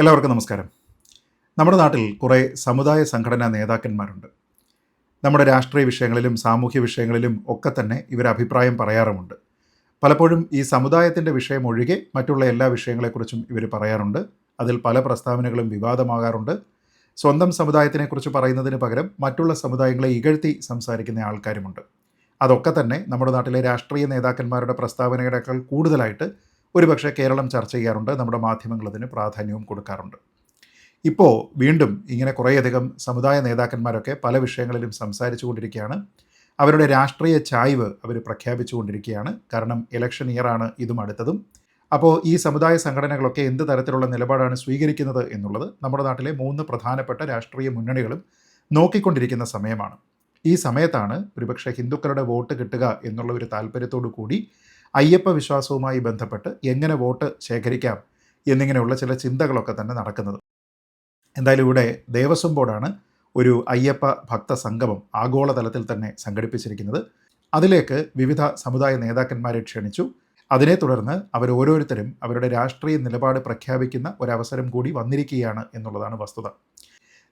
എല്ലാവർക്കും നമസ്കാരം. നമ്മുടെ നാട്ടിൽ കുറേ സമുദായ സംഘടനാ നേതാക്കന്മാരുണ്ട്. നമ്മുടെ രാഷ്ട്രീയ വിഷയങ്ങളിലും സാമൂഹ്യ വിഷയങ്ങളിലും ഒക്കെ തന്നെ ഇവർ അഭിപ്രായം പറയാറുമുണ്ട്. പലപ്പോഴും ഈ സമുദായത്തിന്റെ വിഷയം ഒഴികെ മറ്റുള്ള എല്ലാ വിഷയങ്ങളെക്കുറിച്ചും ഇവർ പറയാറുണ്ട്. അതിൽ പല പ്രസ്താവനകളും വിവാദമാകാറുണ്ട്. സ്വന്തം സമുദായത്തിനെക്കുറിച്ച് പറയുന്നതിന് പകരം മറ്റുള്ള സമുദായങ്ങളെ ഇകഴ്ത്തി സംസാരിക്കുന്ന ആൾക്കാരുമുണ്ട്. അതൊക്കെ തന്നെ നമ്മുടെ നാട്ടിലെ രാഷ്ട്രീയ നേതാക്കന്മാരുടെ പ്രസ്താവനകളേക്കാൾ കൂടുതലായിട്ട് ഒരുപക്ഷെ കേരളം ചർച്ച ചെയ്യാറുണ്ട് നമ്മുടെ മാധ്യമങ്ങൾ അതിന് പ്രാധാന്യവും കൊടുക്കാറുണ്ട്. ഇപ്പോൾ വീണ്ടും ഇങ്ങനെ കുറേയധികം സമുദായ നേതാക്കന്മാരൊക്കെ പല വിഷയങ്ങളിലും സംസാരിച്ചു കൊണ്ടിരിക്കുകയാണ്. അവരുടെ രാഷ്ട്രീയ ചായ്വ് അവർ പ്രഖ്യാപിച്ചു കൊണ്ടിരിക്കുകയാണ്. കാരണം ഇലക്ഷൻ ഇയറാണ് ഇതും അടുത്തതും. അപ്പോൾ ഈ സമുദായ സംഘടനകളൊക്കെ എന്ത് തരത്തിലുള്ള നിലപാടാണ് സ്വീകരിക്കുന്നത് എന്നുള്ളത് നമ്മുടെ നാട്ടിലെ മൂന്ന് പ്രധാനപ്പെട്ട രാഷ്ട്രീയ മുന്നണികളും നോക്കിക്കൊണ്ടിരിക്കുന്ന സമയമാണ്. ഈ സമയത്താണ് ഒരുപക്ഷെ ഹിന്ദുക്കളുടെ വോട്ട് കിട്ടുക എന്നുള്ള ഒരു താല്പര്യത്തോടു കൂടി അയ്യപ്പ വിശ്വാസവുമായി ബന്ധപ്പെട്ട് എങ്ങനെ വോട്ട് ശേഖരിക്കാം എന്നിങ്ങനെയുള്ള ചില ചിന്തകളൊക്കെ തന്നെ നടക്കുന്നത്. എന്തായാലും ഇവിടെ ദേവസ്വം ബോർഡാണ് ഒരു അയ്യപ്പ ഭക്ത സംഗമം ആഗോളതലത്തിൽ തന്നെ സംഘടിപ്പിച്ചിരിക്കുന്നത്. അതിലേക്ക് വിവിധ സമുദായ നേതാക്കന്മാരെ ക്ഷണിച്ചു. അതിനെ തുടർന്ന് അവർ ഓരോരുത്തരും അവരുടെ രാഷ്ട്രീയ നിലപാട് പ്രഖ്യാപിക്കുന്ന ഒരവസരം കൂടി വന്നിരിക്കുകയാണ് എന്നുള്ളതാണ് വസ്തുത.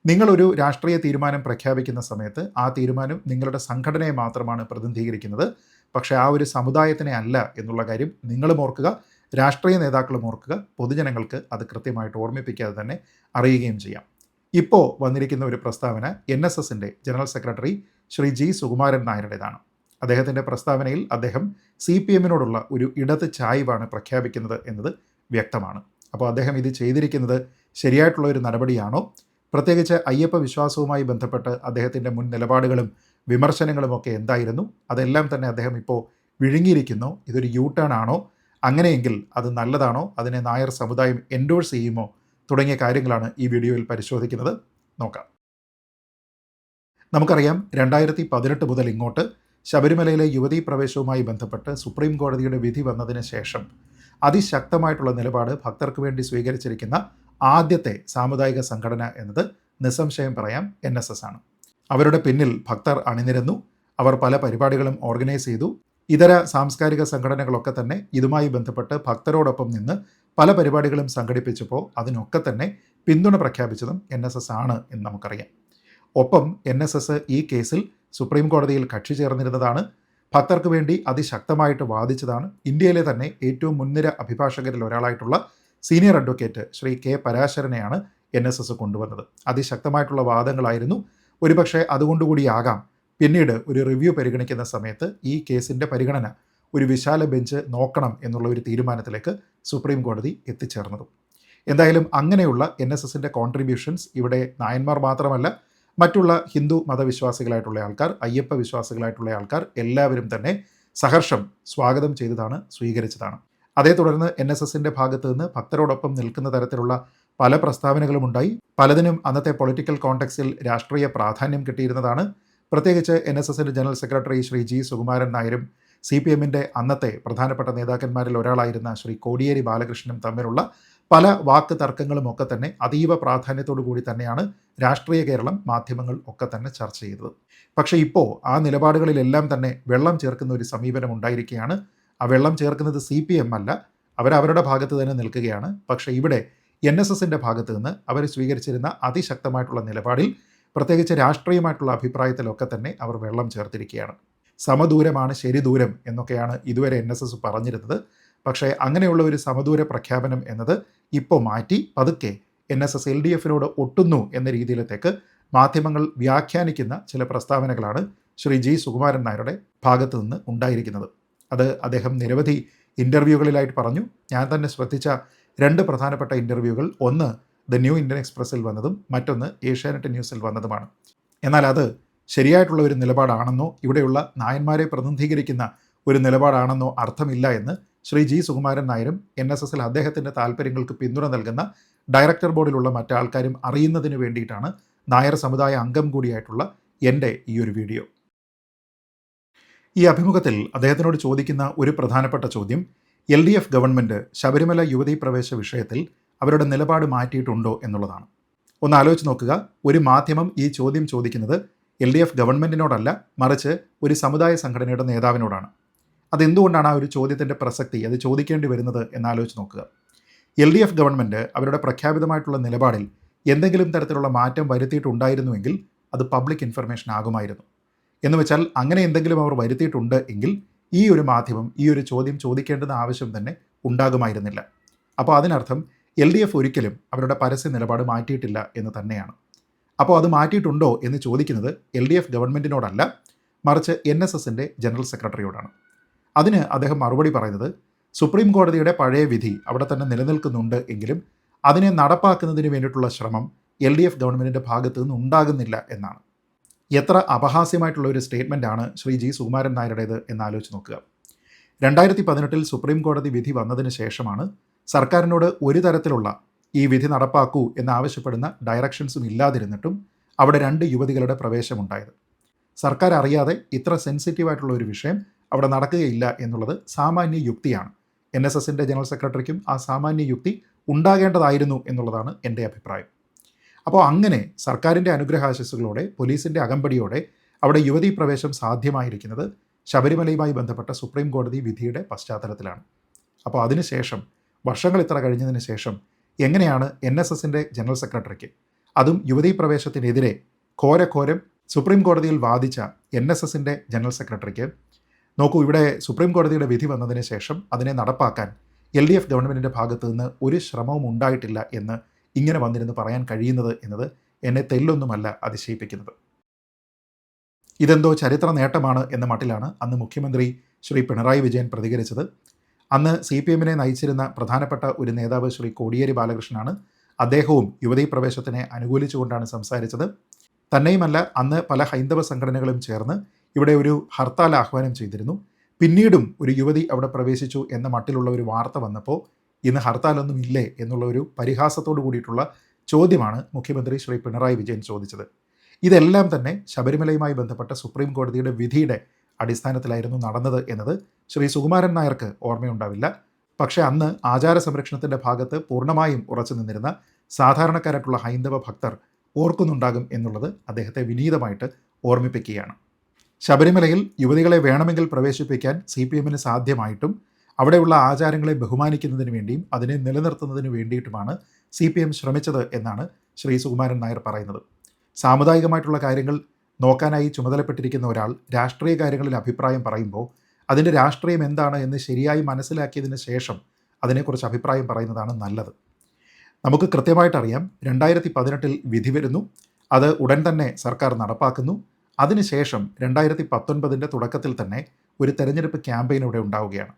നിങ്ങളൊരു രാഷ്ട്രീയ തീരുമാനം പ്രഖ്യാപിക്കുന്ന സമയത്ത് ആ തീരുമാനം നിങ്ങളുടെ സംഘടനയെ മാത്രമാണ് പ്രതിനിധീകരിക്കുന്നത്. പക്ഷേ ആ ഒരു സമുദായത്തിനെ അല്ല എന്നുള്ള കാര്യം നിങ്ങളും ഓർക്കുക രാഷ്ട്രീയ നേതാക്കളും ഓർക്കുക പൊതുജനങ്ങൾക്ക് അത് കൃത്യമായിട്ട് ഓർമ്മിപ്പിക്കാതെ തന്നെ അറിയുകയും ചെയ്യാം. ഇപ്പോൾ വന്നിരിക്കുന്ന ഒരു പ്രസ്താവന എൻ എസ് എസിന്റെ general secretary Shri G Sukumaran നായരുടേതാണ്. അദ്ദേഹത്തിന്റെ പ്രസ്താവനയിൽ അദ്ദേഹം സി പി എമ്മിനോടുള്ള ഒരു ഇടത് ചായ്വാണ് പ്രഖ്യാപിക്കുന്നത് എന്നത് വ്യക്തമാണ്. അപ്പോൾ അദ്ദേഹം ഇത് ചെയ്തിരിക്കുന്നത് ശരിയായിട്ടുള്ള ഒരു നടപടിയാണോ? പ്രത്യേകിച്ച് അയ്യപ്പ വിശ്വാസവുമായി ബന്ധപ്പെട്ട് അദ്ദേഹത്തിന്റെ മുൻ നിലപാടുകളും വിമർശനങ്ങളുമൊക്കെ എന്തായിരുന്നു? അതെല്ലാം തന്നെ അദ്ദേഹം ഇപ്പോൾ വിഴുങ്ങിയിരിക്കുന്നു. ഇതൊരു യൂ ടേൺ ആണോ? അങ്ങനെയെങ്കിൽ അത് നല്ലതാണോ? അതിനെ നായർ സമുദായം എൻഡോഴ്സ് ചെയ്യുമോ? തുടങ്ങിയ കാര്യങ്ങളാണ് ഈ വീഡിയോയിൽ പരിശോധിക്കുന്നത്. നോക്കാം. നമുക്കറിയാം രണ്ടായിരത്തി പതിനെട്ട് മുതൽ ഇങ്ങോട്ട് ശബരിമലയിലെ യുവതീ പ്രവേശവുമായി ബന്ധപ്പെട്ട് സുപ്രീം കോടതിയുടെ വിധി വന്നതിന് ശേഷം അതിശക്തമായിട്ടുള്ള നിലപാട് ഭക്തർക്ക് വേണ്ടി സ്വീകരിച്ചിരിക്കുന്ന ആദ്യത്തെ സാമുദായിക സംഘടന എന്നത് നിസ്സംശയം പറയാം എൻ ആണ്. അവരുടെ പിന്നിൽ ഭക്തർ അണിനിരന്നു. അവർ പല പരിപാടികളും ഓർഗനൈസ് ചെയ്തു. ഇതര സാംസ്കാരിക സംഘടനകളൊക്കെ തന്നെ ഇതുമായി ബന്ധപ്പെട്ട് ഭക്തരോടൊപ്പം നിന്ന് പല പരിപാടികളും സംഘടിപ്പിച്ചപ്പോൾ അതിനൊക്കെ തന്നെ പിന്തുണ പ്രഖ്യാപിച്ചതും എൻ എസ് എസ് ആണ് എന്ന് നമുക്കറിയാം. ഒപ്പം എൻ എസ് എസ് ഈ കേസിൽ സുപ്രീം കോടതിയിൽ കക്ഷി ചേർന്നിരുന്നതാണ്. ഭക്തർക്ക് വേണ്ടി അതിശക്തമായിട്ട് വാദിച്ചതാണ്. ഇന്ത്യയിലെ തന്നെ ഏറ്റവും മുൻനിര അഭിഭാഷകരിൽ ഒരാളായിട്ടുള്ള സീനിയർ അഡ്വക്കേറ്റ് ശ്രീ കെ പരാശരനെയാണ് എൻ എസ് എസ് കൊണ്ടുവന്നത്. അതിശക്തമായിട്ടുള്ള വാദങ്ങളായിരുന്നു ഒരുപക്ഷെ അതുകൊണ്ടുകൂടിയാകാം. പിന്നീട് ഒരു റിവ്യൂ പരിഗണിക്കുന്ന സമയത്ത് ഈ കേസിന്റെ പരിഗണന ഒരു വിശാല ബെഞ്ച് നോക്കണം എന്നുള്ള ഒരു തീരുമാനത്തിലേക്ക് സുപ്രീം കോടതി എത്തിച്ചേർന്നതും. എന്തായാലും അങ്ങനെയുള്ള എൻ എസ് എസിന്റെ കോൺട്രിബ്യൂഷൻസ് ഇവിടെ നായന്മാർ മാത്രമല്ല മറ്റുള്ള ഹിന്ദു മതവിശ്വാസികളായിട്ടുള്ള ആൾക്കാർ അയ്യപ്പ വിശ്വാസികളായിട്ടുള്ള ആൾക്കാർ എല്ലാവരും തന്നെ സഹർഷം സ്വാഗതം ചെയ്തതാണ് സ്വീകരിച്ചതാണ്. അതേ തുടർന്ന് എൻ എസ് എസിന്റെ ഭാഗത്ത് നിന്ന് ഭക്തരോടൊപ്പം നിൽക്കുന്ന തരത്തിലുള്ള പല പ്രസ്താവനകളും ഉണ്ടായി. പലതിനും അന്നത്തെ പൊളിറ്റിക്കൽ കോണ്ടെക്സിൽ രാഷ്ട്രീയ പ്രാധാന്യം കിട്ടിയിരുന്നതാണ്. പ്രത്യേകിച്ച് എൻ എസ് എസിന്റെ general secretary Shri G Sukumaran നായരും സി പി എമ്മിന്റെ അന്നത്തെ പ്രധാനപ്പെട്ട നേതാക്കന്മാരിൽ ഒരാളായിരുന്ന ശ്രീ കോടിയേരി ബാലകൃഷ്ണനും തമ്മിലുള്ള പല വാക്ക് തർക്കങ്ങളും ഒക്കെ തന്നെ അതീവ പ്രാധാന്യത്തോടു കൂടി തന്നെയാണ് രാഷ്ട്രീയ കേരളം മാധ്യമങ്ങൾ ഒക്കെ തന്നെ ചർച്ച ചെയ്തത്. പക്ഷേ ഇപ്പോൾ ആ നിലപാടുകളിലെല്ലാം തന്നെ വെള്ളം ചേർക്കുന്ന ഒരു സമീപനം ഉണ്ടായിരിക്കുകയാണ്. ആ വെള്ളം ചേർക്കുന്നത് സി പി എം അല്ല. അവരവരുടെ ഭാഗത്ത് തന്നെ നിൽക്കുകയാണ്. പക്ഷേ ഇവിടെ എൻ എസ് എസിന്റെ ഭാഗത്ത് നിന്ന് അവർ സ്വീകരിച്ചിരുന്ന അതിശക്തമായിട്ടുള്ള നിലപാടിൽ പ്രത്യേകിച്ച് രാഷ്ട്രീയമായിട്ടുള്ള അഭിപ്രായത്തിലൊക്കെ തന്നെ അവർ വെള്ളം ചേർത്തിരിക്കുകയാണ്. സമദൂരമാണ് ശരി ദൂരം എന്നൊക്കെയാണ് ഇതുവരെ എൻ എസ് എസ് പറഞ്ഞിരുന്നത്. പക്ഷേ അങ്ങനെയുള്ള ഒരു സമദൂര പ്രഖ്യാപനം എന്നത് ഇപ്പോൾ മാറ്റി പതുക്കെ N S S L D എഫിനോട് ഒട്ടുന്നു എന്ന രീതിയിലത്തേക്ക് മാധ്യമങ്ങൾ വ്യാഖ്യാനിക്കുന്ന ചില പ്രസ്താവനകളാണ് ശ്രീ ജി സുകുമാരൻ നായരുടെ ഭാഗത്തു നിന്ന് ഉണ്ടായിരിക്കുന്നത്. അത് അദ്ദേഹം നിരവധി ഇന്റർവ്യൂകളിലായിട്ട് പറഞ്ഞു. ഞാൻ തന്നെ ശ്രദ്ധിച്ച രണ്ട് പ്രധാനപ്പെട്ട ഇന്റർവ്യൂകൾ ഒന്ന് ദ ന്യൂ ഇന്ത്യൻ എക്സ്പ്രസ്സിൽ വന്നതും മറ്റൊന്ന് ഏഷ്യാനെറ്റ് ന്യൂസിൽ വന്നതുമാണ്. എന്നാൽ അത് ശരിയായിട്ടുള്ള ഒരു നിലപാടാണെന്നോ ഇവിടെയുള്ള നായന്മാരെ പ്രതിനിധീകരിക്കുന്ന ഒരു നിലപാടാണെന്നോ അർത്ഥമില്ല എന്ന് ശ്രീ ജി സുകുമാരൻ നായരും എൻ എസ് എസിൽ അദ്ദേഹത്തിന്റെ താല്പര്യങ്ങൾക്ക് പിന്തുണ നൽകുന്ന ഡയറക്ടർ ബോർഡിലുള്ള മറ്റാൾക്കാരും അറിയുന്നതിന് വേണ്ടിയിട്ടാണ് നായർ സമുദായ അംഗം കൂടിയായിട്ടുള്ള എന്റെ ഈ ഒരു വീഡിയോ. ഈ അഭിമുഖത്തിൽ അദ്ദേഹത്തിനോട് ചോദിക്കുന്ന ഒരു പ്രധാനപ്പെട്ട ചോദ്യം L D F government Sabarimala യുവതീ പ്രവേശ വിഷയത്തിൽ അവരുടെ നിലപാട് മാറ്റിയിട്ടുണ്ടോ എന്നുള്ളതാണ്. ഒന്ന് ആലോചിച്ച് നോക്കുക. ഒരു മാധ്യമം ഈ ചോദ്യം ചോദിക്കുന്നത് എൽ ഡി എഫ് ഗവൺമെന്റിനോടല്ല മറിച്ച് ഒരു സമുദായ സംഘടനയുടെ നേതാവിനോടാണ്. അതെന്തുകൊണ്ടാണ് ആ ഒരു ചോദ്യത്തിന്റെ പ്രസക്തി അത് ചോദിക്കേണ്ടി വരുന്നത് എന്നാലോചിച്ച് നോക്കുക. എൽ ഡി എഫ് ഗവൺമെന്റ് അവരുടെ പ്രഖ്യാപിതമായിട്ടുള്ള നിലപാടിൽ എന്തെങ്കിലും തരത്തിലുള്ള മാറ്റം വരുത്തിയിട്ടുണ്ടായിരുന്നുവെങ്കിൽ അത് പബ്ലിക് ഇൻഫർമേഷൻ ആകുമായിരുന്നു. എന്ന് വെച്ചാൽ അങ്ങനെ എന്തെങ്കിലും അവർ വരുത്തിയിട്ടുണ്ട് എങ്കിൽ ഈ ഒരു മാധ്യമം ഈ ഒരു ചോദ്യം ചോദിക്കേണ്ടുന്ന ആവശ്യം തന്നെ ഉണ്ടാകുമായിരുന്നില്ല. അപ്പോൾ അതിനർത്ഥം എൽ ഡി എഫ് ഒരിക്കലും അവരുടെ പരസ്യ നിലപാട് മാറ്റിയിട്ടില്ല എന്ന് തന്നെയാണ്. അപ്പോൾ അത് മാറ്റിയിട്ടുണ്ടോ എന്ന് ചോദിക്കുന്നത് എൽ ഡി എഫ് ഗവൺമെന്റിനോടല്ല മറിച്ച് എൻ എസ് എസിന്റെ ജനറൽ സെക്രട്ടറിയോടാണ്. അതിന് അദ്ദേഹം മറുപടി പറയുന്നത് സുപ്രീം കോടതിയുടെ പഴയ വിധി അവിടെ തന്നെ നിലനിൽക്കുന്നുണ്ട് എങ്കിലും അതിനെ നടപ്പാക്കുന്നതിന് വേണ്ടിയിട്ടുള്ള ശ്രമം എൽ ഡി എഫ് ഗവൺമെന്റിന്റെ ഭാഗത്തു നിന്ന് ഉണ്ടാകുന്നില്ല എന്നാണ്. എത്ര അപഹാസ്യമായിട്ടുള്ള ഒരു സ്റ്റേറ്റ്മെന്റാണ് ശ്രീ ജി സുകുമാരൻ നായരുടേത് എന്ന് ആലോചിച്ച് നോക്കുക. രണ്ടായിരത്തി പതിനെട്ടിൽ സുപ്രീം കോടതി വിധി വന്നതിന് ശേഷമാണ് സർക്കാരിനോട് ഒരു തരത്തിലുള്ള ഈ വിധി നടപ്പാക്കൂ എന്നാവശ്യപ്പെടുന്ന ഡയറക്ഷൻസും ഇല്ലാതിരുന്നിട്ടും അവിടെ രണ്ട് യുവതികളുടെ പ്രവേശമുണ്ടായത്. സർക്കാർ അറിയാതെ ഇത്ര സെൻസിറ്റീവായിട്ടുള്ള ഒരു വിഷയം അവിടെ നടക്കുകയില്ല എന്നുള്ളത് സാമാന്യ യുക്തിയാണ്. എൻ എസ് എസിന്റെ ജനറൽ സെക്രട്ടറിക്കും ആ സാമാന്യ യുക്തി ഉണ്ടാകേണ്ടതായിരുന്നു എന്നുള്ളതാണ് എന്റെ അഭിപ്രായം. അപ്പോൾ അങ്ങനെ സർക്കാരിന്റെ അനുഗ്രഹാശസ്സുകളോടെ പോലീസിന്റെ അകമ്പടിയോടെ അവിടെ യുവതീ പ്രവേശം സാധ്യമായിരിക്കുന്നത് ശബരിമലയുമായി ബന്ധപ്പെട്ട സുപ്രീം കോടതി വിധിയുടെ പശ്ചാത്തലത്തിലാണ്. അപ്പോൾ അതിനുശേഷം വർഷങ്ങൾ ഇത്ര കഴിഞ്ഞതിന് ശേഷം എങ്ങനെയാണ് എൻ എസ് എസിന്റെ ജനറൽ സെക്രട്ടറിക്ക് അതും യുവതീ പ്രവേശത്തിനെതിരെ ഘോരഘോരം സുപ്രീം കോടതിയിൽ വാദിച്ച എൻ എസ് എസിന്റെ ജനറൽ സെക്രട്ടറിക്ക് നോക്കൂ ഇവിടെ സുപ്രീം കോടതിയുടെ വിധി വന്നതിന് ശേഷം അതിനെ നടപ്പാക്കാൻ എൽ ഡി എഫ് ഗവൺമെന്റിന്റെ ഭാഗത്തു നിന്ന് ഒരു ശ്രമവും ഉണ്ടായിട്ടില്ല എന്ന് ഇങ്ങനെ വന്നിരുന്ന് പറയാൻ കഴിയുന്നത് എന്നത് എന്നെ തെല്ലൊന്നുമല്ല അതിശയിപ്പിക്കുന്നത്. ഇതെന്തോ ചരിത്ര നേട്ടമാണ് എന്ന മട്ടിലാണ് അന്ന് മുഖ്യമന്ത്രി ശ്രീ പിണറായി വിജയൻ പ്രതികരിച്ചത്. അന്ന് സി പി എമ്മിനെ നയിച്ചിരുന്ന പ്രധാനപ്പെട്ട ഒരു നേതാവ് ശ്രീ കോടിയേരി ബാലകൃഷ്ണനാണ് അദ്ദേഹവും യുവതീ പ്രവേശത്തിനെ അനുകൂലിച്ചുകൊണ്ടാണ് സംസാരിച്ചത്. തന്നെയുമല്ല അന്ന് പല ഹൈന്ദവ സംഘടനകളും ചേർന്ന് ഇവിടെ ഒരു ഹർത്താൽ ആഹ്വാനം ചെയ്തിരുന്നു. പിന്നീടും ഒരു യുവതി അവിടെ പ്രവേശിച്ചു എന്ന മട്ടിലുള്ള ഒരു വാർത്ത വന്നപ്പോൾ ഇന്ന് ഹർത്താലൊന്നും ഇല്ലേ എന്നുള്ള ഒരു പരിഹാസത്തോടു കൂടിയിട്ടുള്ള ചോദ്യമാണ് മുഖ്യമന്ത്രി ശ്രീ പിണറായി വിജയൻ ചോദിച്ചത്. ഇതെല്ലാം തന്നെ ശബരിമലയുമായി ബന്ധപ്പെട്ട സുപ്രീം കോടതിയുടെ വിധിയുടെ അടിസ്ഥാനത്തിലായിരുന്നു നടന്നത് എന്നത് ശ്രീ സുകുമാരൻ നായർക്ക് ഓർമ്മയുണ്ടാവില്ല. പക്ഷേ അന്ന് ആചാര സംരക്ഷണത്തിന്റെ ഭാഗത്ത് പൂർണമായും ഉറച്ചു നിന്നിരുന്ന സാധാരണക്കാരായിട്ടുള്ള ഹൈന്ദവ ഭക്തർ ഓർക്കുന്നുണ്ടാകും എന്നുള്ളത് അദ്ദേഹത്തെ വിനീതമായിട്ട് ഓർമ്മിപ്പിക്കുകയാണ്. ശബരിമലയിൽ യുവതികളെ വേണമെങ്കിൽ പ്രവേശിപ്പിക്കാൻ സി പി എമ്മിന് സാധ്യമായിട്ടും അവിടെയുള്ള ആചാരങ്ങളെ ബഹുമാനിക്കുന്നതിന് വേണ്ടിയും അതിനെ നിലനിർത്തുന്നതിന് വേണ്ടിയിട്ടുമാണ് സി പി എം ശ്രമിച്ചത് എന്നാണ് ശ്രീ സുകുമാരൻ നായർ പറയുന്നത്. സാമുദായികമായിട്ടുള്ള കാര്യങ്ങൾ നോക്കാനായി ചുമതലപ്പെട്ടിരിക്കുന്ന ഒരാൾ രാഷ്ട്രീയ കാര്യങ്ങളിൽ അഭിപ്രായം പറയുമ്പോൾ അതിന്റെ രാഷ്ട്രീയം എന്താണ് എന്ന് ശരിയായി മനസ്സിലാക്കിയതിന് ശേഷം അതിനെക്കുറിച്ച് അഭിപ്രായം പറയുന്നതാണ് നല്ലത്. നമുക്ക് കൃത്യമായിട്ടറിയാം രണ്ടായിരത്തി പതിനെട്ടിൽ വിധി വരുന്നു. അത് ഉടൻ തന്നെ സർക്കാർ നടപ്പാക്കുന്നു. അതിനുശേഷം രണ്ടായിരത്തി പത്തൊൻപതിന്റെ തുടക്കത്തിൽ തന്നെ ഒരു തെരഞ്ഞെടുപ്പ് ക്യാമ്പയിൻ ഇവിടെ ഉണ്ടാവുകയാണ്.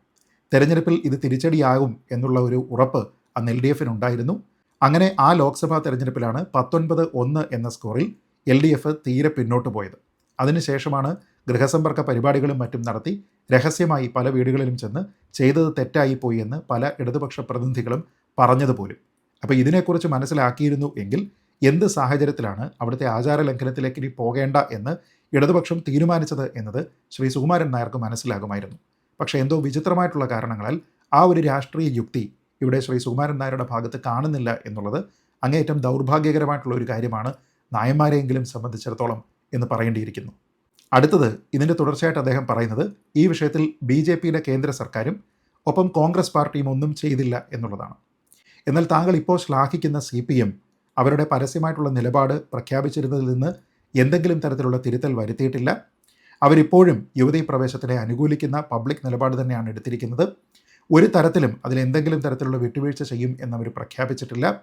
തെരഞ്ഞെടുപ്പിൽ ഇത് തിരിച്ചടിയാകും എന്നുള്ള ഒരു ഉറപ്പ് അന്ന് എൽ ഡി എഫിനുണ്ടായിരുന്നു അങ്ങനെ ആ ലോക്സഭാ തെരഞ്ഞെടുപ്പിലാണ് പത്തൊൻപത് ഒന്ന് എന്ന സ്കോറിൽ എൽ ഡി എഫ് തീരെ പിന്നോട്ട് പോയത്. അതിനുശേഷമാണ് ഗൃഹസമ്പർക്ക പരിപാടികളും മറ്റും നടത്തി രഹസ്യമായി പല വീടുകളിലും ചെന്ന് ചെയ്തത് തെറ്റായി പോയി എന്ന് പല ഇടതുപക്ഷ പ്രതിനിധികളും പറഞ്ഞതുപോലും. അപ്പോൾ ഇതിനെക്കുറിച്ച് മനസ്സിലാക്കിയിരുന്നു എങ്കിൽ എന്ത് സാഹചര്യത്തിലാണ് അവിടുത്തെ ആചാര ലംഘനത്തിലേക്ക് ഇനി പോകേണ്ട എന്ന് ഇടതുപക്ഷം തീരുമാനിച്ചത് എന്നത് ശ്രീ സുകുമാരൻ നായർക്ക് മനസ്സിലാകുമായിരുന്നു. പക്ഷേ എന്തോ വിചിത്രമായിട്ടുള്ള കാരണങ്ങളാൽ ആ ഒരു രാഷ്ട്രീയ യുക്തി ഇവിടെ ശ്രീ സുകുമാരൻ നായരുടെ ഭാഗത്ത് കാണുന്നില്ല എന്നുള്ളത് അങ്ങേയറ്റം ദൗർഭാഗ്യകരമായിട്ടുള്ള ഒരു കാര്യമാണ് നായന്മാരെയെങ്കിലും സംബന്ധിച്ചിടത്തോളം എന്ന് പറയേണ്ടിയിരിക്കുന്നു. അടുത്തത് ഇതിന്റെ തുടർച്ചയായിട്ട് അദ്ദേഹം പറയുന്നത് ഈ വിഷയത്തിൽ ബി ജെ പിയിലെ കേന്ദ്ര സർക്കാരും ഒപ്പം കോൺഗ്രസ് പാർട്ടിയും ഒന്നും ചെയ്തില്ല എന്നുള്ളതാണ്. എന്നാൽ താങ്കൾ ഇപ്പോൾ ശ്ലാഘിക്കുന്ന സി പി എം അവരുടെ പരസ്യമായിട്ടുള്ള നിലപാട് പ്രഖ്യാപിച്ചിരുന്നതിൽ നിന്ന് എന്തെങ്കിലും തരത്തിലുള്ള തിരുത്തൽ വരുത്തിയിട്ടില്ല. അവരിപ്പോഴും യുവതീ പ്രവേശത്തിനെ അനുകൂലിക്കുന്ന പബ്ലിക് നിലപാട് തന്നെയാണ് എടുത്തിരിക്കുന്നത്. ഒരു തരത്തിലും അതിൽ എന്തെങ്കിലും തരത്തിലുള്ള വിട്ടുവീഴ്ച ചെയ്യും എന്നവർ പ്രഖ്യാപിച്ചിട്ടില്ല.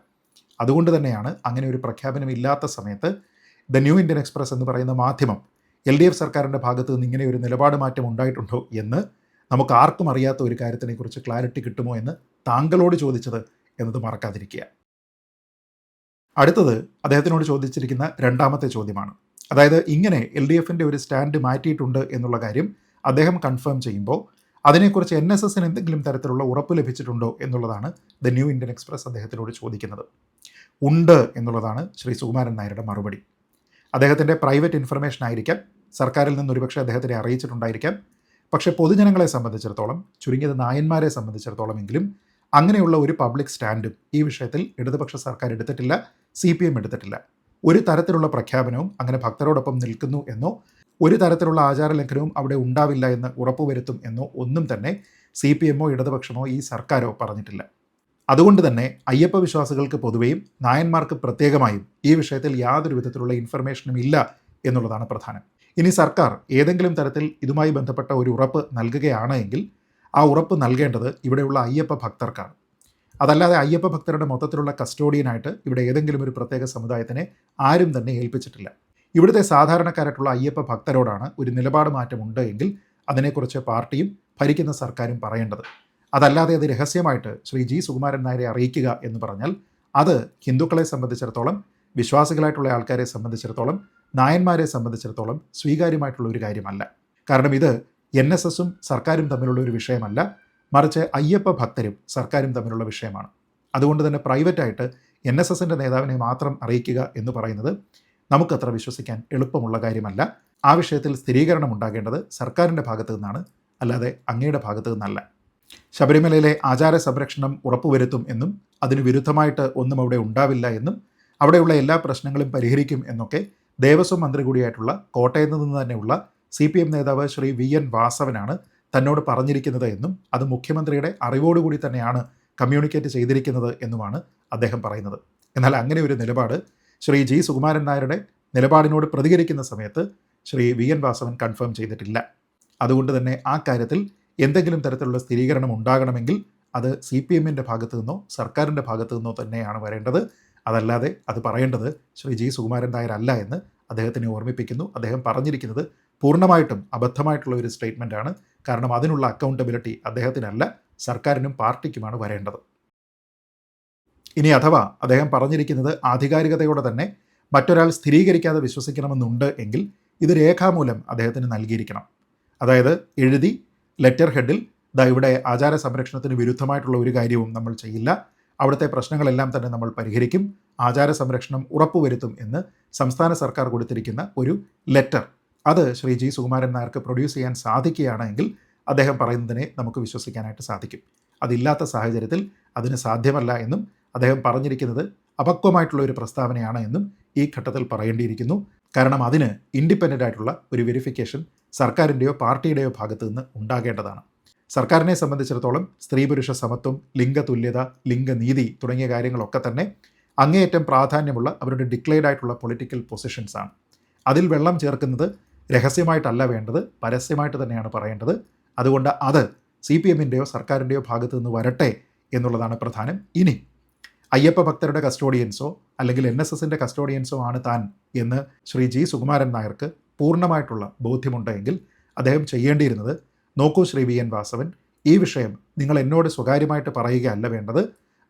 അതുകൊണ്ട് തന്നെയാണ് അങ്ങനെ ഒരു പ്രഖ്യാപനം ഇല്ലാത്ത സമയത്ത് ദ ന്യൂ ഇന്ത്യൻ എക്സ്പ്രസ് എന്ന് പറയുന്ന മാധ്യമം എൽ ഡി എഫ് സർക്കാരിന്റെ ഭാഗത്തു നിന്ന് ഇങ്ങനെ ഒരു നിലപാട് മാറ്റം ഉണ്ടായിട്ടുണ്ടോ എന്ന് നമുക്ക് ആർക്കും അറിയാത്ത ഒരു കാര്യത്തിനെക്കുറിച്ച് ക്ലാരിറ്റി കിട്ടുമോ എന്ന് താങ്കളോട് ചോദിച്ചത് എന്നത് മറക്കാതിരിക്കുക. അടുത്തത് അദ്ദേഹത്തിനോട് ചോദിച്ചിരിക്കുന്ന രണ്ടാമത്തെ ചോദ്യമാണ്. അതായത് ഇങ്ങനെ എൽ ഡി എഫിന്റെ ഒരു സ്റ്റാൻഡ് മാറ്റിയിട്ടുണ്ട് എന്നുള്ള കാര്യം അദ്ദേഹം കൺഫേം ചെയ്യുമ്പോൾ അതിനെക്കുറിച്ച് എൻ എസ് എസിന് എന്തെങ്കിലും തരത്തിലുള്ള ഉറപ്പ് ലഭിച്ചിട്ടുണ്ടോ എന്നുള്ളതാണ് ദ ന്യൂ ഇന്ത്യൻ എക്സ്പ്രസ് അദ്ദേഹത്തിനോട് ചോദിക്കുന്നത്. ഉണ്ട് എന്നുള്ളതാണ് ശ്രീ സുകുമാരൻ നായരുടെ മറുപടി. അദ്ദേഹത്തിന്റെ പ്രൈവറ്റ് ഇൻഫർമേഷൻ ആയിരിക്കാം സർക്കാരിൽ നിന്ന് ഒരുപക്ഷെ അദ്ദേഹത്തിനെ അറിയിച്ചിട്ടുണ്ടായിരിക്കാം. പക്ഷേ പൊതുജനങ്ങളെ സംബന്ധിച്ചിടത്തോളം ചുരുങ്ങിയത് നായന്മാരെ സംബന്ധിച്ചിടത്തോളം എങ്കിലും അങ്ങനെയുള്ള ഒരു പബ്ലിക് സ്റ്റാൻഡും ഈ വിഷയത്തിൽ ഇടതുപക്ഷ സർക്കാർ എടുത്തിട്ടില്ല സി പി എം എടുത്തിട്ടില്ല. ഒരു തരത്തിലുള്ള പ്രഖ്യാപനവും അങ്ങനെ ഭക്തരോടൊപ്പം നിൽക്കുന്നു എന്നോ ഒരു തരത്തിലുള്ള ആചാര ലംഘനവും അവിടെ ഉണ്ടാവില്ല എന്ന് ഉറപ്പുവരുത്തും എന്നോ ഒന്നും തന്നെ സി പി എമ്മോ ഇടതുപക്ഷമോ ഈ സർക്കാരോ പറഞ്ഞിട്ടില്ല. അതുകൊണ്ട് തന്നെ അയ്യപ്പ വിശ്വാസികൾക്ക് പൊതുവെയും നായന്മാർക്ക് പ്രത്യേകമായും ഈ വിഷയത്തിൽ യാതൊരു വിധത്തിലുള്ള ഇൻഫർമേഷനും ഇല്ല എന്നുള്ളതാണ് പ്രധാനം. ഇനി സർക്കാർ ഏതെങ്കിലും തരത്തിൽ ഇതുമായി ബന്ധപ്പെട്ട ഒരു ഉറപ്പ് നൽകുകയാണ് എങ്കിൽ ആ ഉറപ്പ് നൽകേണ്ടത് ഇവിടെയുള്ള അയ്യപ്പ ഭക്തർക്കാണ്. അതല്ലാതെ അയ്യപ്പ ഭക്തരുടെ മൊത്തത്തിലുള്ള കസ്റ്റോഡിയനായിട്ട് ഇവിടെ ഏതെങ്കിലും ഒരു പ്രത്യേക സമുദായത്തിനെ ആരും തന്നെ ഏൽപ്പിച്ചിട്ടില്ല. ഇവിടുത്തെ സാധാരണക്കാരായിട്ടുള്ള അയ്യപ്പ ഭക്തരോടാണ് ഒരു നിലപാട് മാറ്റമുണ്ട് എങ്കിൽ അതിനെക്കുറിച്ച് പാർട്ടിയും ഭരിക്കുന്ന സർക്കാരും പറയേണ്ടത്. അതല്ലാതെ അത് രഹസ്യമായിട്ട് ശ്രീ ജി സുകുമാരൻ നായരെ അറിയിക്കുക എന്ന് പറഞ്ഞാൽ അത് ഹിന്ദുക്കളെ സംബന്ധിച്ചിടത്തോളം വിശ്വാസികളായിട്ടുള്ള ആൾക്കാരെ സംബന്ധിച്ചിടത്തോളം നായന്മാരെ സംബന്ധിച്ചിടത്തോളം സ്വീകാര്യമായിട്ടുള്ള ഒരു കാര്യമല്ല. കാരണം ഇത് എൻ എസ് എസും സർക്കാരും തമ്മിലുള്ള ഒരു വിഷയമല്ല. മറിച്ച് അയ്യപ്പ ഭക്തരും സർക്കാരും തമ്മിലുള്ള വിഷയമാണ്. അതുകൊണ്ട് തന്നെ പ്രൈവറ്റായിട്ട് എൻ എസ് എസിന്റെ നേതാവിനെ മാത്രം അറിയിക്കുക എന്ന് പറയുന്നത് നമുക്കത്ര വിശ്വസിക്കാൻ എളുപ്പമുള്ള കാര്യമല്ല. ആ വിഷയത്തിൽ സ്ഥിരീകരണം ഉണ്ടാകേണ്ടത് സർക്കാരിന്റെ ഭാഗത്തു നിന്നാണ് അല്ലാതെ അങ്ങയുടെ ഭാഗത്തു നിന്നല്ല. ശബരിമലയിലെ ആചാര സംരക്ഷണം ഉറപ്പുവരുത്തും എന്നും അതിന് വിരുദ്ധമായിട്ട് ഒന്നും അവിടെ ഉണ്ടാവില്ല എന്നും അവിടെയുള്ള എല്ലാ പ്രശ്നങ്ങളും പരിഹരിക്കും എന്നൊക്കെ ദേവസ്വം മന്ത്രി കൂടിയായിട്ടുള്ള കോട്ടയത്ത് നിന്ന് തന്നെയുള്ള സി പി എം നേതാവ് ശ്രീ വി എൻ വാസവനാണ് തന്നോട് പറഞ്ഞിരിക്കുന്നത് എന്നും അത് മുഖ്യമന്ത്രിയുടെ അറിവോടുകൂടി തന്നെയാണ് കമ്മ്യൂണിക്കേറ്റ് ചെയ്തിരിക്കുന്നത് എന്നുമാണ് അദ്ദേഹം പറയുന്നത്. എന്നാൽ അങ്ങനെ ഒരു നിലപാട് ശ്രീ ജി സുകുമാരൻ നായരുടെ നിലപാടിനോട് പ്രതികരിക്കുന്ന സമയത്ത് Shri V N Vasavan confirm ചെയ്തിട്ടില്ല. അതുകൊണ്ട് തന്നെ ആ കാര്യത്തിൽ എന്തെങ്കിലും തരത്തിലുള്ള സ്ഥിരീകരണം ഉണ്ടാകണമെങ്കിൽ അത് സി പി എമ്മിന്റെ ഭാഗത്തു നിന്നോ സർക്കാരിന്റെ ഭാഗത്തു നിന്നോ തന്നെയാണ് വരേണ്ടത്. അതല്ലാതെ അത് പറയേണ്ടത് ശ്രീ ജി സുകുമാരൻ നായരല്ല എന്ന് അദ്ദേഹത്തിനെ ഓർമ്മിപ്പിക്കുന്നു. അദ്ദേഹം പറഞ്ഞിരിക്കുന്നത് പൂർണമായിട്ടും അബദ്ധമായിട്ടുള്ള ഒരു സ്റ്റേറ്റ്മെന്റാണ് കാരണം അതിനുള്ള അക്കൗണ്ടബിലിറ്റി അദ്ദേഹത്തിനല്ല സർക്കാരിനും പാർട്ടിക്കുമാണ് വരേണ്ടത്. ഇനി അഥവാ അദ്ദേഹം പറഞ്ഞിരിക്കുന്നത് ആധികാരികതയോടെ തന്നെ മറ്റൊരാൾ സ്ഥിരീകരിക്കാതെ വിശ്വസിക്കണമെന്നുണ്ട് എങ്കിൽ ഇത് രേഖാമൂലം അദ്ദേഹത്തിന് നൽകിയിരിക്കണം. അതായത് എഴുതി ലെറ്റർ ഹെഡിൽ ദാ ഇവിടെ ആചാര സംരക്ഷണത്തിന് വിരുദ്ധമായിട്ടുള്ള ഒരു കാര്യവും നമ്മൾ ചെയ്യില്ല. അവിടുത്തെ പ്രശ്നങ്ങളെല്ലാം തന്നെ നമ്മൾ പരിഹരിക്കും. ആചാര സംരക്ഷണം ഉറപ്പുവരുത്തും എന്ന് സംസ്ഥാന സർക്കാർ കൊടുത്തിരിക്കുന്ന ഒരു ലെറ്റർ അത് ശ്രീ ജി സുകുമാരൻ നായർക്ക് പ്രൊഡ്യൂസ് ചെയ്യാൻ സാധിക്കുകയാണെങ്കിൽ അദ്ദേഹം പറയുന്നതിനെ നമുക്ക് വിശ്വസിക്കാനായിട്ട് സാധിക്കും. അതില്ലാത്ത സാഹചര്യത്തിൽ അതിന് സാധ്യമല്ല എന്നും അദ്ദേഹം പറഞ്ഞിരിക്കുന്നത് അപക്വമായിട്ടുള്ള ഒരു പ്രസ്താവനയാണ് എന്നും ഈ ഘട്ടത്തിൽ പറയേണ്ടിയിരിക്കുന്നു. കാരണം അതിന് ഇൻഡിപെൻഡന്റ് ആയിട്ടുള്ള ഒരു വെരിഫിക്കേഷൻ സർക്കാരിന്റെയോ പാർട്ടിയുടെയോ ഭാഗത്തു നിന്ന് ഉണ്ടാകേണ്ടതാണ്. സർക്കാരിനെ സംബന്ധിച്ചിടത്തോളം സ്ത്രീ പുരുഷ സമത്വം ലിംഗതുല്യത ലിംഗനീതി തുടങ്ങിയ കാര്യങ്ങളൊക്കെ തന്നെ അങ്ങേയറ്റം പ്രാധാന്യമുള്ള അവരുടെ ഡിക്ലെയർഡ് ആയിട്ടുള്ള പൊളിറ്റിക്കൽ പൊസിഷൻസാണ് അതിൽ വെള്ളം ചേർക്കുന്നത് രഹസ്യമായിട്ടല്ല വേണ്ടത് പരസ്യമായിട്ട് തന്നെയാണ് പറയേണ്ടത്. അതുകൊണ്ട് അത് സി പി എമ്മിന്റെയോ സർക്കാരിന്റെയോ ഭാഗത്തു നിന്ന് വരട്ടെ എന്നുള്ളതാണ് പ്രധാനം. ഇനി അയ്യപ്പ ഭക്തരുടെ കസ്റ്റോഡിയൻസോ അല്ലെങ്കിൽ എൻ എസ് എസിന്റെ കസ്റ്റോഡിയൻസോ ആണ് താൻ എന്ന് ശ്രീ ജി സുകുമാരൻ നായർക്ക് പൂർണമായിട്ടുള്ള ബോധ്യമുണ്ടെങ്കിൽ അദ്ദേഹം ചെയ്യേണ്ടിയിരുന്നത് നോക്കൂ ശ്രീ വി എൻ വാസവൻ ഈ വിഷയം നിങ്ങൾ എന്നോട് സ്വകാര്യമായിട്ട് പറയുകയല്ല വേണ്ടത്.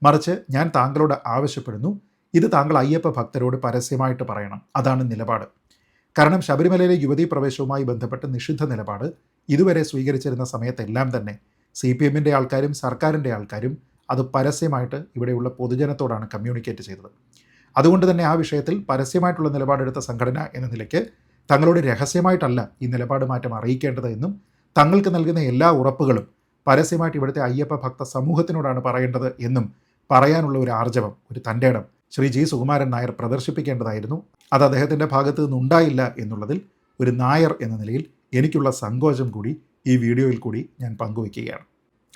മറിച്ച് ഞാൻ താങ്കളോട് ആവശ്യപ്പെടുന്നു ഇത് താങ്കൾ അയ്യപ്പ ഭക്തരോട് പരസ്യമായിട്ട് പറയണം. അതാണ് നിലപാട്. കാരണം ശബരിമലയിലെ യുവതീ പ്രവേശവുമായി ബന്ധപ്പെട്ട് നിഷിദ്ധ നിലപാട് ഇതുവരെ സ്വീകരിച്ചിരുന്ന സമയത്തെല്ലാം തന്നെ സി പി എമ്മിന്റെ ആൾക്കാരും സർക്കാരിന്റെ ആൾക്കാരും അത് പരസ്യമായിട്ട് ഇവിടെയുള്ള പൊതുജനത്തോടാണ് കമ്മ്യൂണിക്കേറ്റ് ചെയ്തത്. അതുകൊണ്ട് തന്നെ ആ വിഷയത്തിൽ പരസ്യമായിട്ടുള്ള നിലപാടെടുത്ത സംഘടന എന്ന നിലയ്ക്ക് തങ്ങളോട് രഹസ്യമായിട്ടല്ല ഈ നിലപാട് മാറ്റം അറിയിക്കേണ്ടത് എന്നും തങ്ങൾക്ക് നൽകുന്ന എല്ലാ ഉറപ്പുകളും പരസ്യമായിട്ട് ഇവിടുത്തെ അയ്യപ്പ ഭക്ത സമൂഹത്തിനോടാണ് പറയേണ്ടത് എന്നും പറയാനുള്ള ഒരു ആർജവം ഒരു തന്റെ ഇടം ശ്രീ ജി സുകുമാരൻ നായർ പ്രദർശിപ്പിക്കേണ്ടതായിരുന്നു. അത് അദ്ദേഹത്തിന്റെ ഭാഗത്തു നിന്നുണ്ടായില്ല എന്നുള്ളതിൽ ഒരു നായർ എന്ന നിലയിൽ എനിക്കുള്ള സങ്കോചം കൂടി ഈ വീഡിയോയിൽ കൂടി ഞാൻ പങ്കുവയ്ക്കുകയാണ്.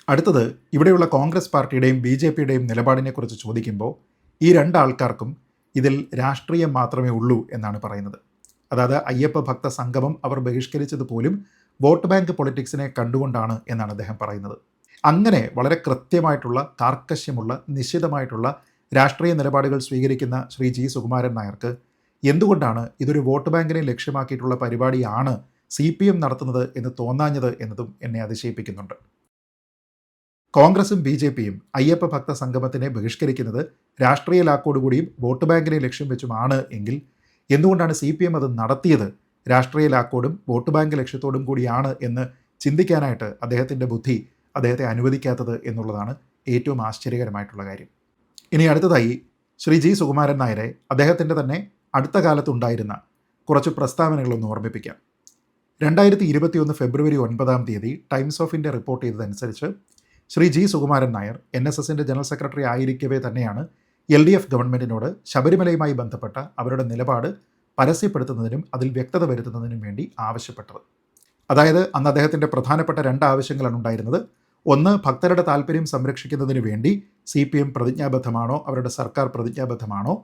അടുത്തത് ഇവിടെയുള്ള കോൺഗ്രസ് പാർട്ടിയുടെയും ബി ജെ പിയുടെയും നിലപാടിനെക്കുറിച്ച് ചോദിക്കുമ്പോൾ ഈ രണ്ടാൾക്കാർക്കും ഇതിൽ രാഷ്ട്രീയം മാത്രമേ ഉള്ളൂ എന്നാണ് പറയുന്നത്. അതായത് അയ്യപ്പ ഭക്ത സംഗമം അവർ ബഹിഷ്കരിച്ചത് പോലും വോട്ട് ബാങ്ക് പൊളിറ്റിക്സിനെ കണ്ടുകൊണ്ടാണ് എന്നാണ് അദ്ദേഹം പറയുന്നത്. അങ്ങനെ വളരെ കൃത്യമായിട്ടുള്ള കാർക്കശ്യമുള്ള നിശ്ചിതമായിട്ടുള്ള രാഷ്ട്രീയ നിലപാടുകൾ സ്വീകരിക്കുന്ന ശ്രീ ജി സുകുമാരൻ നായർക്ക് എന്തുകൊണ്ടാണ് ഇതൊരു വോട്ട് ബാങ്കിനെ ലക്ഷ്യമാക്കിയിട്ടുള്ള പരിപാടിയാണ് സി പി എം നടത്തുന്നത് എന്ന് തോന്നാഞ്ഞത് എന്നതും എന്നെ അതിശയിപ്പിക്കുന്നുണ്ട്. കോൺഗ്രസും ബി ജെ പിയും അയ്യപ്പ ഭക്ത സംഗമത്തിനെ ബഹിഷ്കരിക്കുന്നത് രാഷ്ട്രീയ ലാക്കോടുകൂടിയും വോട്ട് ബാങ്കിനെ ലക്ഷ്യം വെച്ചുമാണ് എങ്കിൽ എന്തുകൊണ്ടാണ് സി പി എം അത് നടത്തിയത്? രാഷ്ട്രീയ ലാക്കോടും വോട്ട് ബാങ്ക് ലക്ഷ്യത്തോടും കൂടിയാണ് എന്ന് ചിന്തിക്കാനായിട്ട് അദ്ദേഹത്തിന്റെ ബുദ്ധി അദ്ദേഹത്തെ അനുവദിക്കാത്തത് എന്നുള്ളതാണ് ഏറ്റവും ആശ്ചര്യകരമായിട്ടുള്ള കാര്യം. ഇനി അടുത്തതായി ശ്രീ ജി സുകുമാരൻ നായരെ അദ്ദേഹത്തിന്റെ തന്നെ അടുത്ത കാലത്തുണ്ടായിരുന്ന കുറച്ച് പ്രസ്താവനകളൊന്ന് ഓർമ്മിപ്പിക്കാം. രണ്ടായിരത്തി ഇരുപത്തിയൊന്ന് ഫെബ്രുവരി ഒൻപതാം തീയതി Times of India report ചെയ്തതനുസരിച്ച് Shri G Sukumaran Nair N S എസിന്റെ ജനറൽ സെക്രട്ടറി ആയിരിക്കവേ തന്നെയാണ് എൽ ഡി എഫ് ഗവൺമെന്റിനോട് ശബരിമലയുമായി ബന്ധപ്പെട്ട അവരുടെ നിലപാട് പരസ്യപ്പെടുത്തുന്നതിനും അതിൽ വ്യക്തത വരുത്തുന്നതിനും വേണ്ടി ആവശ്യപ്പെട്ടത്. അതായത് അന്ന് അദ്ദേഹത്തിന്റെ പ്രധാനപ്പെട്ട രണ്ട് ആവശ്യങ്ങളാണ് ഉണ്ടായിരുന്നത്. ഒന്ന് ഭക്തരുടെ താല്പര്യം സംരക്ഷിക്കുന്നതിന് വേണ്ടി സി പി എം പ്രതിജ്ഞാബദ്ധമാണോ? അവരുടെ സർക്കാർ പ്രതിജ്ഞാബദ്ധമാണോ?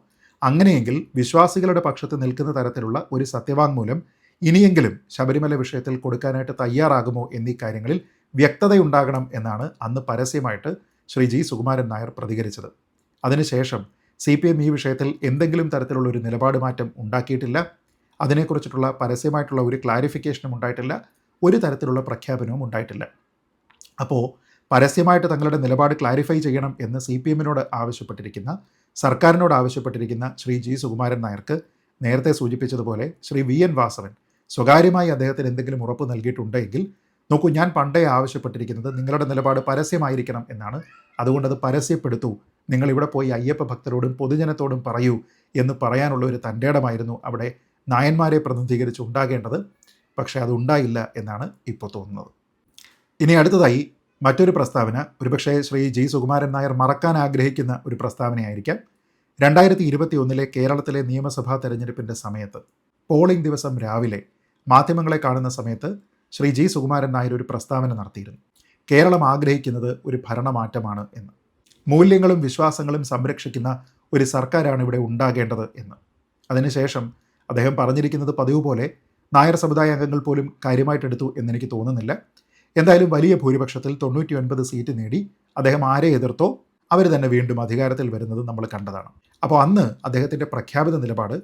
അങ്ങനെയെങ്കിൽ വിശ്വാസികളുടെ പക്ഷത്ത് നിൽക്കുന്ന തരത്തിലുള്ള ഒരു സത്യവാങ്മൂലം ഇനിയെങ്കിലും ശബരിമല വിഷയത്തിൽ കൊടുക്കാനായിട്ട് തയ്യാറാകുമോ എന്നീ കാര്യങ്ങളിൽ വ്യക്തതയുണ്ടാകണം എന്നാണ് അന്ന് പരസ്യമായിട്ട് ശ്രീ ജി സുകുമാരൻ നായർ പ്രതികരിച്ചത്. അതിനുശേഷം സി പി എം ഈ വിഷയത്തിൽ എന്തെങ്കിലും തരത്തിലുള്ള ഒരു നിലപാട് മാറ്റം ഉണ്ടാക്കിയിട്ടില്ല. അതിനെക്കുറിച്ചിട്ടുള്ള പരസ്യമായിട്ടുള്ള ഒരു ക്ലാരിഫിക്കേഷനും ഉണ്ടായിട്ടില്ല. ഒരു തരത്തിലുള്ള പ്രഖ്യാപനവും ഉണ്ടായിട്ടില്ല. അപ്പോൾ പരസ്യമായിട്ട് തങ്ങളുടെ നിലപാട് ക്ലാരിഫൈ ചെയ്യണം എന്ന് സി പി എമ്മിനോട് ആവശ്യപ്പെട്ടിരിക്കുന്ന സർക്കാരിനോട് ആവശ്യപ്പെട്ടിരിക്കുന്ന ശ്രീ ജി സുകുമാരൻ നായർക്ക് നേരത്തെ സൂചിപ്പിച്ചതുപോലെ ശ്രീ വി എൻ വാസവൻ സ്വകാര്യമായി അദ്ദേഹത്തിന് എന്തെങ്കിലും ഉറപ്പ് നൽകിയിട്ടുണ്ടെങ്കിൽ നോക്കൂ ഞാൻ പണ്ടേ ആവശ്യപ്പെട്ടിരിക്കുന്നത് നിങ്ങളുടെ നിലപാട് പരസ്യമായിരിക്കണം എന്നാണ്. അതുകൊണ്ടത് അത് പരസ്യപ്പെടുത്തൂ. നിങ്ങൾ ഇവിടെ പോയി അയ്യപ്പ ഭക്തരോടും പൊതുജനത്തോടും പറയൂ എന്ന് പറയാനുള്ള ഒരു തന്റെടമായിരുന്നു അവിടെ നായന്മാരെ പ്രതിനിധീകരിച്ച് ഉണ്ടാകേണ്ടത്. പക്ഷേ അതുണ്ടായില്ല എന്നാണ് ഇപ്പോൾ തോന്നുന്നത്. ഇനി അടുത്തതായി മറ്റൊരു പ്രസ്താവന ഒരുപക്ഷെ ശ്രീ ജി സുകുമാരൻ നായർ മറക്കാൻ ആഗ്രഹിക്കുന്ന ഒരു പ്രസ്താവനയായിരിക്കാം. രണ്ടായിരത്തി ഇരുപത്തി ഒന്നിലെ കേരളത്തിലെ നിയമസഭാ തെരഞ്ഞെടുപ്പിന്റെ സമയത്ത് പോളിംഗ് ദിവസം രാവിലെ മാധ്യമങ്ങളെ കാണുന്ന സമയത്ത് ശ്രീ ജി സുകുമാരൻ നായർ ഒരു പ്രസ്താവന നടത്തിയിരുന്നു. കേരളം ആഗ്രഹിക്കുന്നത് ഒരു ഭരണമാറ്റമാണ് എന്ന്. മൂല്യങ്ങളും വിശ്വാസങ്ങളും സംരക്ഷിക്കുന്ന ഒരു സർക്കാരാണ് ഇവിടെ ഉണ്ടാകേണ്ടത് എന്ന്. അതിനുശേഷം അദ്ദേഹം പറഞ്ഞിരിക്കുന്നത് പതിവ് പോലെ നായർ സമുദായ അംഗങ്ങൾ പോലും കാര്യമായിട്ടെടുത്തു എന്നെനിക്ക് തോന്നുന്നില്ല. എന്തായാലും വലിയ ഭൂരിപക്ഷത്തിൽ തൊണ്ണൂറ്റി ഒൻപത് സീറ്റ് നേടി അദ്ദേഹം ആരെ എതിർത്തോ അവർ തന്നെ വീണ്ടും അധികാരത്തിൽ വരുന്നത് നമ്മൾ കണ്ടതാണ്. അപ്പോൾ അന്ന് അദ്ദേഹത്തിന്റെ പ്രഖ്യാപിത നിലപാട്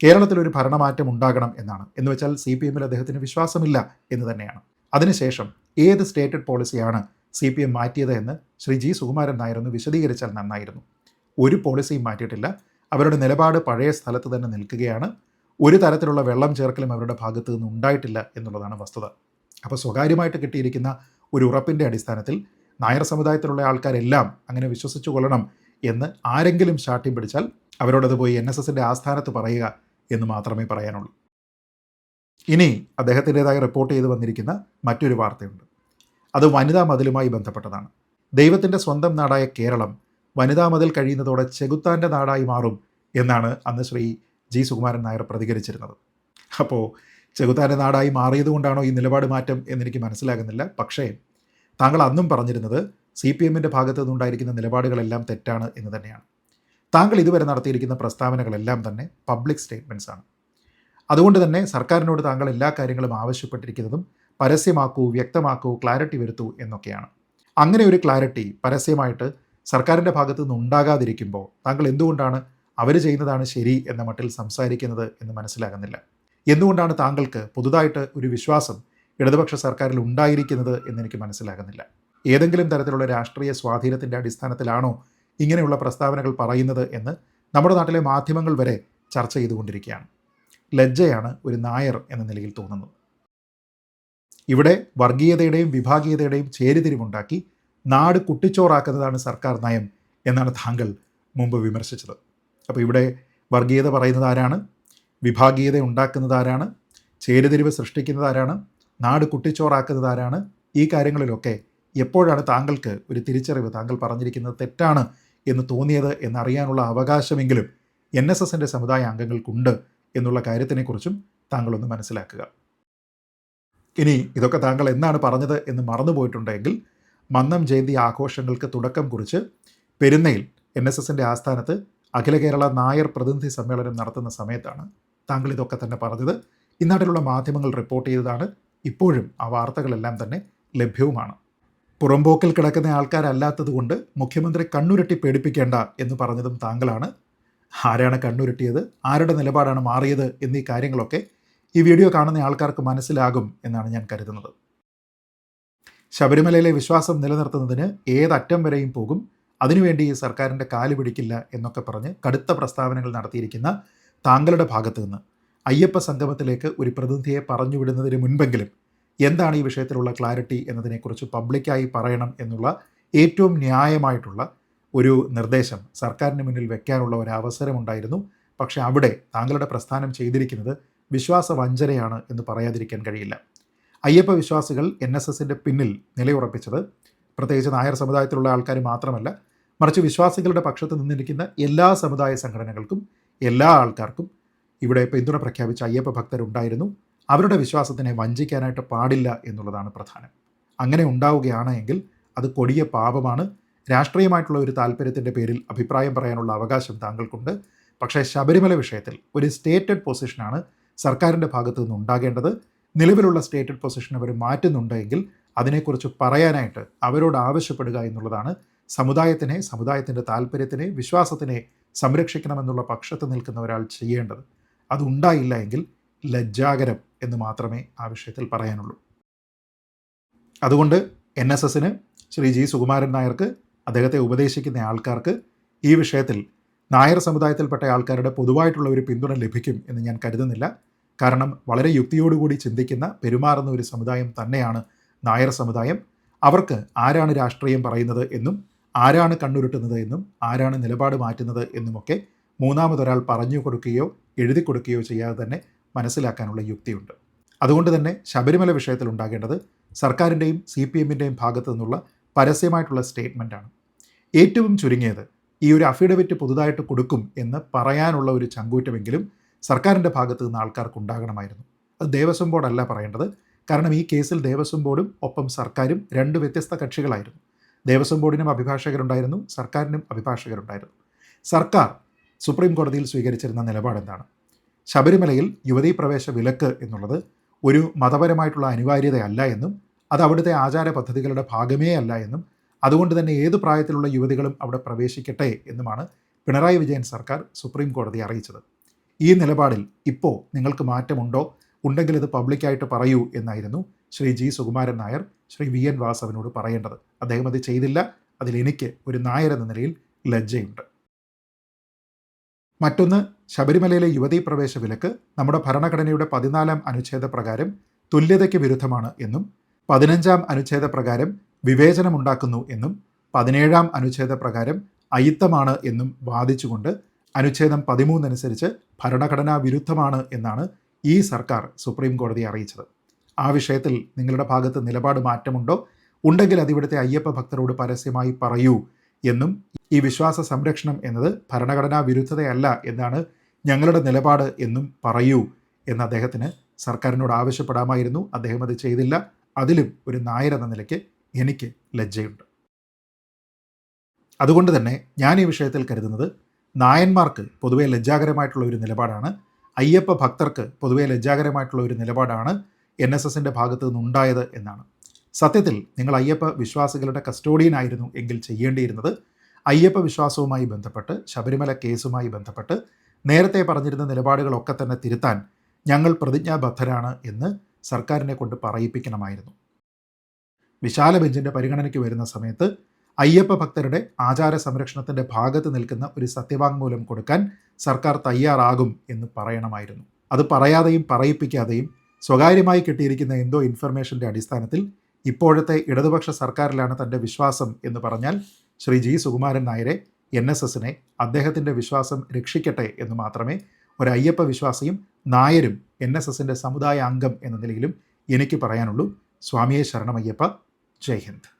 കേരളത്തിൽ ഒരു ഭരണമാറ്റം ഉണ്ടാകണം എന്നാണ്. എന്ന് വെച്ചാൽ സി പി എമ്മിൽ അദ്ദേഹത്തിന് വിശ്വാസമില്ല എന്ന് തന്നെയാണ്. അതിനുശേഷം ഏത് സ്റ്റേറ്റഡ് പോളിസിയാണ് സി പി എം മാറ്റിയത് എന്ന് ശ്രീ ജി സുകുമാരൻ നായർ ഒന്ന് വിശദീകരിച്ചാൽ നന്നായിരുന്നു. ഒരു പോളിസിയും മാറ്റിയിട്ടില്ല. അവരുടെ നിലപാട് പഴയ സ്ഥലത്ത് തന്നെ നിൽക്കുകയാണ്. ഒരു തരത്തിലുള്ള വെള്ളം ചേർക്കലും അവരുടെ ഭാഗത്തു നിന്ന് ഉണ്ടായിട്ടില്ല എന്നുള്ളതാണ് വസ്തുത. അപ്പോൾ സ്വകാര്യമായിട്ട് കിട്ടിയിരിക്കുന്ന ഒരു ഉറപ്പിന്റെ അടിസ്ഥാനത്തിൽ നായർ സമുദായത്തിലുള്ള ആൾക്കാരെല്ലാം അങ്ങനെ വിശ്വസിച്ചു കൊള്ളണം എന്ന് ആരെങ്കിലും ശാഠ്യം പിടിച്ചാൽ അവരോടത് പോയി എൻ എസ് എസിന്റെ ആസ്ഥാനത്ത് പറയുക എന്ന് മാത്രമേ പറയാനുള്ളൂ. ഇനി അദ്ദേഹത്തിന്റെതായി റിപ്പോർട്ട് ചെയ്ത് വന്നിരിക്കുന്ന മറ്റൊരു വാർത്തയുണ്ട്. അത് വനിതാ മതിലുമായി ബന്ധപ്പെട്ടതാണ്. ദൈവത്തിന്റെ സ്വന്തം നാടായ കേരളം വനിതാ മതിൽ കഴിയുന്നതോടെ ചെകുത്താന്റെ നാടായി മാറും എന്നാണ് അന്ന് ശ്രീ ജി സുകുമാരൻ നായർ പ്രതികരിച്ചിരുന്നത്. അപ്പോൾ ചെകുത്താന്റെ നാടായി മാറിയതുകൊണ്ടാണോ ഈ നിലപാട് മാറ്റം എന്നെനിക്ക് മനസ്സിലാകുന്നില്ല. പക്ഷേ താങ്കൾ അന്നും പറഞ്ഞിരുന്നത് സി പി എമ്മിന്റെ ഭാഗത്തു നിന്നുണ്ടായിരിക്കുന്ന നിലപാടുകളെല്ലാം തെറ്റാണ് എന്ന് തന്നെയാണ്. താങ്കൾ ഇതുവരെ നടത്തിയിരിക്കുന്ന പ്രസ്താവനകളെല്ലാം തന്നെ പബ്ലിക് സ്റ്റേറ്റ്മെന്റ്സ് ആണ്. അതുകൊണ്ട് തന്നെ സർക്കാരിനോട് താങ്കൾ എല്ലാ കാര്യങ്ങളും ആവശ്യപ്പെട്ടിരിക്കുന്നതും പരസ്യമാക്കൂ വ്യക്തമാക്കൂ ക്ലാരിറ്റി വരുത്തൂ എന്നൊക്കെയാണ്. അങ്ങനെ ഒരു ക്ലാരിറ്റി പരസ്യമായിട്ട് സർക്കാരിന്റെ ഭാഗത്തു നിന്ന് ഉണ്ടാകാതിരിക്കുമ്പോൾ താങ്കൾ എന്തുകൊണ്ടാണ് അവർ ചെയ്യുന്നതാണ് ശരി എന്ന മട്ടിൽ സംസാരിക്കുന്നത് എന്ന് മനസ്സിലാകുന്നില്ല. എന്തുകൊണ്ടാണ് താങ്കൾക്ക് പുതുതായിട്ട് ഒരു വിശ്വാസം ഇടതുപക്ഷ സർക്കാരിൽ ഉണ്ടായിരിക്കുന്നത് എന്നെനിക്ക് മനസ്സിലാകുന്നില്ല? ഏതെങ്കിലും തരത്തിലുള്ള രാഷ്ട്രീയ സ്വാധീനത്തിന്റെ അടിസ്ഥാനത്തിലാണോ ഇങ്ങനെയുള്ള പ്രസ്താവനകൾ പറയുന്നത് എന്ന് നമ്മുടെ നാട്ടിലെ മാധ്യമങ്ങൾ വരെ ചർച്ച ചെയ്തുകൊണ്ടിരിക്കുകയാണ്. ലജ്ജയാണ് ഒരു നായർ എന്ന നിലയിൽ തോന്നുന്നത്. ഇവിടെ വർഗീയതയുടെയും വിഭാഗീയതയുടെയും ചേരിതിരിവുണ്ടാക്കി നാട് കുട്ടിച്ചോറാക്കുന്നതാണ് സർക്കാർ നയം എന്നാണ് താങ്കൾ മുമ്പ് വിമർശിച്ചത്. അപ്പോൾ ഇവിടെ വർഗീയത പറയുന്നത് ആരാണ്? വിഭാഗീയത ഉണ്ടാക്കുന്നത് ആരാണ് ചേരുതിരിവ് സൃഷ്ടിക്കുന്നത് ആരാണ് നാട് കുട്ടിച്ചോറാക്കുന്നത് ആരാണ് ഈ കാര്യങ്ങളിലൊക്കെ എപ്പോഴാണ് താങ്കൾക്ക് ഒരു തിരിച്ചറിവ്? താങ്കൾ പറഞ്ഞിരിക്കുന്നത് തെറ്റാണ് എന്ന് തോന്നിയത് എന്നറിയാനുള്ള അവകാശമെങ്കിലും എൻ എസ് എസിന്റെ സമുദായ അംഗങ്ങൾക്കുണ്ട് എന്നുള്ള കാര്യത്തിനെക്കുറിച്ചും താങ്കളൊന്ന് മനസ്സിലാക്കുക. ഇനി ഇതൊക്കെ താങ്കൾ എന്നാണ് പറഞ്ഞത് എന്ന് മറന്നുപോയിട്ടുണ്ടെങ്കിൽ മന്നം ജയന്തി ആഘോഷങ്ങൾക്ക് തുടക്കം കുറിച്ച് പെരുന്നയിൽ എൻ എസ് എസിന്റെ ആസ്ഥാനത്ത് അഖില കേരള നായർ പ്രതിനിധി സമ്മേളനം നടത്തുന്ന സമയത്താണ് താങ്കൾ ഇതൊക്കെ തന്നെ പറഞ്ഞത് ഇന്നാട്ടിലുള്ള മാധ്യമങ്ങൾ റിപ്പോർട്ട് ചെയ്തതാണ്. ഇപ്പോഴും ആ വാർത്തകളെല്ലാം തന്നെ ലഭ്യവുമാണ്. പുറംപോക്കിൽ കിടക്കുന്ന ആൾക്കാരല്ലാത്തതുകൊണ്ട് മുഖ്യമന്ത്രി കണ്ണുരുട്ടി പേടിപ്പിക്കേണ്ട എന്ന് പറഞ്ഞതും താങ്കളാണ്. ആരാണ് കണ്ണുരുട്ടിയത്? ആരുടെ നിലപാടാണ് മാറിയത്? എന്നീ കാര്യങ്ങളൊക്കെ ഈ വീഡിയോ കാണുന്ന ആൾക്കാർക്ക് മനസ്സിലാകും എന്നാണ് ഞാൻ കരുതുന്നത്. ശബരിമലയിലെ വിശ്വാസം നിലനിർത്തുന്നതിന് ഏതറ്റം വരെയും പോകും. അതിനുവേണ്ടി ഈ സർക്കാരിന്റെ കാൽ പിടിക്കില്ല എന്നൊക്കെ പറഞ്ഞ് കടുത്ത പ്രസ്താവനകൾ നടത്തിയിരിക്കുന്ന താങ്കളുടെ ഭാഗത്തു നിന്ന് അയ്യപ്പ സംഗമത്തിലേക്ക് ഒരു പ്രതിനിധിയെ പറഞ്ഞുവിടുന്നതിന് മുൻപെങ്കിലും എന്താണ് ഈ വിഷയത്തിലുള്ള ക്ലാരിറ്റി എന്നതിനെക്കുറിച്ച് പബ്ലിക്കായി പറയണം എന്നുള്ള ഏറ്റവും ന്യായമായിട്ടുള്ള ഒരു നിർദ്ദേശം സർക്കാരിന് മുന്നിൽ വെക്കാനുള്ള ഒരു അവസരമുണ്ടായിരുന്നു. പക്ഷേ അവിടെ താങ്കളുടെ പ്രസ്ഥാനം ചെയ്തിരിക്കുന്നത് വിശ്വാസ വഞ്ചനയാണ് എന്ന് പറയാതിരിക്കാൻ കഴിയില്ല. അയ്യപ്പ വിശ്വാസികൾ എൻ എസ് എസിന്റെ പിന്നിൽ നിലയുറപ്പിച്ചത് പ്രത്യേകിച്ച് നായർ സമുദായത്തിലുള്ള ആൾക്കാർ മാത്രമല്ല മറിച്ച് വിശ്വാസികളുടെ പക്ഷത്ത് നിന്നിരിക്കുന്ന എല്ലാ സമുദായ സംഘടനകൾക്കും എല്ലാ ആൾക്കാർക്കും ഇവിടെ പിന്തുണ പ്രഖ്യാപിച്ച അയ്യപ്പ ഭക്തരുണ്ടായിരുന്നു. അവരുടെ വിശ്വാസത്തിനെ വഞ്ചിക്കാനായിട്ട് പാടില്ല എന്നുള്ളതാണ് പ്രധാനം. അങ്ങനെ ഉണ്ടാവുകയാണ് എങ്കിൽ അത് കൊടിയ പാപമാണ്. രാഷ്ട്രീയമായിട്ടുള്ള ഒരു താല്പര്യത്തിന്റെ പേരിൽ അഭിപ്രായം പറയാനുള്ള അവകാശം താങ്കൾക്കുണ്ട്. പക്ഷേ ശബരിമല വിഷയത്തിൽ ഒരു സ്റ്റേറ്റഡ് പൊസിഷനാണ് സർക്കാരിന്റെ ഭാഗത്തു നിന്ന് ഉണ്ടാകേണ്ടത്. നിലവിലുള്ള സ്റ്റേറ്റഡ് പൊസിഷൻ അവർ മാറ്റുന്നുണ്ടെങ്കിൽ അതിനെക്കുറിച്ച് പറയാനായിട്ട് അവരോട് ആവശ്യപ്പെടുക എന്നുള്ളതാണ്. സമുദായത്തിനെ സമുദായത്തിന്റെ താല്പര്യത്തിനെ വിശ്വാസത്തിനെ സംരക്ഷിക്കണമെന്നുള്ള പക്ഷത്ത് നിൽക്കുന്ന ഒരാൾ ചെയ്യേണ്ടത് അതുണ്ടായില്ല എങ്കിൽ ലജ്ജാകരം എന്ന് മാത്രമേ ആ വിഷയത്തിൽ പറയാനുള്ളൂ. അതുകൊണ്ട് എൻ എസ് എസിന് ശ്രീ ജി സുകുമാരൻ നായർക്ക് അദ്ദേഹത്തെ ഉപദേശിക്കുന്ന ആൾക്കാർക്ക് ഈ വിഷയത്തിൽ നായർ സമുദായത്തിൽപ്പെട്ട ആൾക്കാരുടെ പൊതുവായിട്ടുള്ള ഒരു പിന്തുണ ലഭിക്കും എന്ന് ഞാൻ കരുതുന്നില്ല. കാരണം വളരെ യുക്തിയോടുകൂടി ചിന്തിക്കുന്ന പെരുമാറുന്ന ഒരു സമുദായം തന്നെയാണ് നായർ സമുദായം. അവർക്ക് ആരാണ് രാഷ്ട്രീയം പറയുന്നത് എന്നും ആരാണ് കണ്ണുരുട്ടുന്നത് എന്നും ആരാണ് നിലപാട് മാറ്റുന്നത് എന്നുമൊക്കെ മൂന്നാമതൊരാൾ പറഞ്ഞു കൊടുക്കുകയോ എഴുതി കൊടുക്കുകയോ ചെയ്യാതെ തന്നെ മനസ്സിലാക്കാനുള്ള യുക്തിയുണ്ട്. അതുകൊണ്ട് തന്നെ ശബരിമല വിഷയത്തിൽ ഉണ്ടാകേണ്ടത് സർക്കാരിന്റെയും സി പി എമ്മിന്റെയും ഭാഗത്തു നിന്നുള്ള പരസ്യമായിട്ടുള്ള സ്റ്റേറ്റ്മെന്റാണ് ഏറ്റവും ചുരുങ്ങിയത് ഈ ഒരു അഫിഡവിറ്റ് പുതുതായിട്ട് കൊടുക്കും എന്ന് പറയാനുള്ള ഒരു ചങ്കൂറ്റമെങ്കിലും സർക്കാരിന്റെ ഭാഗത്ത് നിന്ന് ആൾക്കാർക്ക് ഉണ്ടാകണമായിരുന്നു. അത് ദേവസ്വം ബോർഡല്ല പറയേണ്ടത്. കാരണം ഈ കേസിൽ ദേവസ്വം ബോർഡും ഒപ്പം സർക്കാരും രണ്ട് വ്യത്യസ്ത കക്ഷികളായിരുന്നു. ദേവസ്വം ബോർഡിനും അഭിഭാഷകരുണ്ടായിരുന്നു സർക്കാരിനും അഭിഭാഷകരുണ്ടായിരുന്നു. സർക്കാർ സുപ്രീം കോടതിയിൽ സ്വീകരിച്ചിരുന്ന നിലപാടെന്താണ്? ശബരിമലയിൽ യുവതീ പ്രവേശ വിലക്ക് എന്നുള്ളത് ഒരു മതപരമായിട്ടുള്ള അനിവാര്യതയല്ല എന്നും അത് അവിടുത്തെ ആചാര പദ്ധതികളുടെ ഭാഗമേ അല്ല എന്നും അതുകൊണ്ട് തന്നെ ഏത് പ്രായത്തിലുള്ള യുവതികളും അവിടെ പ്രവേശിക്കട്ടെ എന്നുമാണ് പിണറായി വിജയൻ സർക്കാർ സുപ്രീം കോടതി അറിയിച്ചത്. ഈ നിലപാടിൽ ഇപ്പോൾ നിങ്ങൾക്ക് മാറ്റമുണ്ടോ? ഉണ്ടെങ്കിൽ ഇത് പബ്ലിക്കായിട്ട് പറയൂ എന്നായിരുന്നു Shri G Sukumaran Nair Shri V N വാസവനോട് പറയേണ്ടത്. അദ്ദേഹം അത് ചെയ്തില്ല. അതിൽ എനിക്ക് ഒരു നായർ എന്ന നിലയിൽ ലജ്ജയുണ്ട്. മറ്റൊന്ന് ശബരിമലയിലെ യുവതീ പ്രവേശ വിലക്ക് നമ്മുടെ ഭരണഘടനയുടെ പതിനാലാം അനുച്ഛേദ പ്രകാരം തുല്യതയ്ക്ക് വിരുദ്ധമാണ് എന്നും പതിനഞ്ചാം അനുച്ഛേദ പ്രകാരം വിവേചനമുണ്ടാക്കുന്നു എന്നും പതിനേഴാം അനുച്ഛേദ പ്രകാരം അയിത്തമാണ് എന്നും വാദിച്ചുകൊണ്ട് അനുച്ഛേദം പതിമൂന്നനുസരിച്ച് ഭരണഘടനാ വിരുദ്ധമാണ് എന്നാണ് ഈ സർക്കാർ സുപ്രീം കോടതിയെ അറിയിച്ചത്. ആ വിഷയത്തിൽ നിങ്ങളുടെ ഭാഗത്ത് നിലപാട് മാറ്റമുണ്ടോ? ഉണ്ടെങ്കിൽ അതിവിടുത്തെ അയ്യപ്പ ഭക്തരോട് പരസ്യമായി പറയൂ എന്നും ഈ വിശ്വാസ സംരക്ഷണം എന്നത് ഭരണഘടനാ വിരുദ്ധതയല്ല എന്നാണ് ഞങ്ങളുടെ നിലപാട് എന്നും പറയൂ എന്ന് അദ്ദേഹത്തിന് സർക്കാരിനോട് ആവശ്യപ്പെടാമായിരുന്നു. അദ്ദേഹം അത് ചെയ്തില്ല. അതിലും ഒരു നായർ എന്ന നിലയ്ക്ക് എനിക്ക് ലജ്ജയുണ്ട്. അതുകൊണ്ട് തന്നെ ഞാൻ ഈ വിഷയത്തിൽ കരുതുന്നത് നായന്മാർക്ക് പൊതുവെ ലജ്ജാകരമായിട്ടുള്ള ഒരു നിലപാടാണ്. അയ്യപ്പ ഭക്തർക്ക് പൊതുവെ ലജ്ജാകരമായിട്ടുള്ള ഒരു നിലപാടാണ്. എൻ എസ് എസിന്റെ ഭാഗത്തു നിന്നുണ്ടായത് എന്നാണ്. സത്യത്തിൽ നിങ്ങൾ അയ്യപ്പ വിശ്വാസികളുടെ കസ്റ്റോഡിയനായിരുന്നു എങ്കിൽ ചെയ്യേണ്ടിയിരുന്നത്. അയ്യപ്പ വിശ്വാസവുമായി ബന്ധപ്പെട്ട് ശബരിമല കേസുമായി ബന്ധപ്പെട്ട് നേരത്തെ പറഞ്ഞിരുന്ന നിലപാടുകളൊക്കെ തന്നെ തിരുത്താൻ ഞങ്ങൾ പ്രതിജ്ഞാബദ്ധരാണ് എന്ന് സർക്കാരിനെ കൊണ്ട് പറയിപ്പിക്കണമായിരുന്നു. വിശാല ബെഞ്ചിന്റെ പരിഗണനയ്ക്ക് വരുന്ന സമയത്ത് അയ്യപ്പ ഭക്തരുടെ ആചാര സംരക്ഷണത്തിന്റെ ഭാഗത്ത് നിൽക്കുന്ന ഒരു സത്യവാങ്മൂലം കൊടുക്കാൻ സർക്കാർ തയ്യാറാകും എന്ന് പറയണമായിരുന്നു. അത് പറയാതെയും പറയിപ്പിക്കാതെയും സ്വകാര്യമായി കിട്ടിയിരിക്കുന്ന എന്തോ ഇൻഫർമേഷന്റെ അടിസ്ഥാനത്തിൽ ഇപ്പോഴത്തെ ഇടതുപക്ഷ സർക്കാരിലാണ് തന്റെ വിശ്വാസം എന്ന് പറഞ്ഞാൽ ശ്രീ ജി സുകുമാരൻ നായരെ എൻ എസ് എസിനെ അദ്ദേഹത്തിന്റെ വിശ്വാസം രക്ഷിക്കട്ടെ എന്ന് മാത്രമേ ഒരു അയ്യപ്പ വിശ്വാസിയും നായരും എൻ എസ് എസിന്റെ സമുദായ അംഗം എന്ന നിലയിലും എനിക്ക് പറയാനുള്ളൂ. സ്വാമിയെ ശരണമയ്യപ്പ. ജയ് ഹിന്ദ്.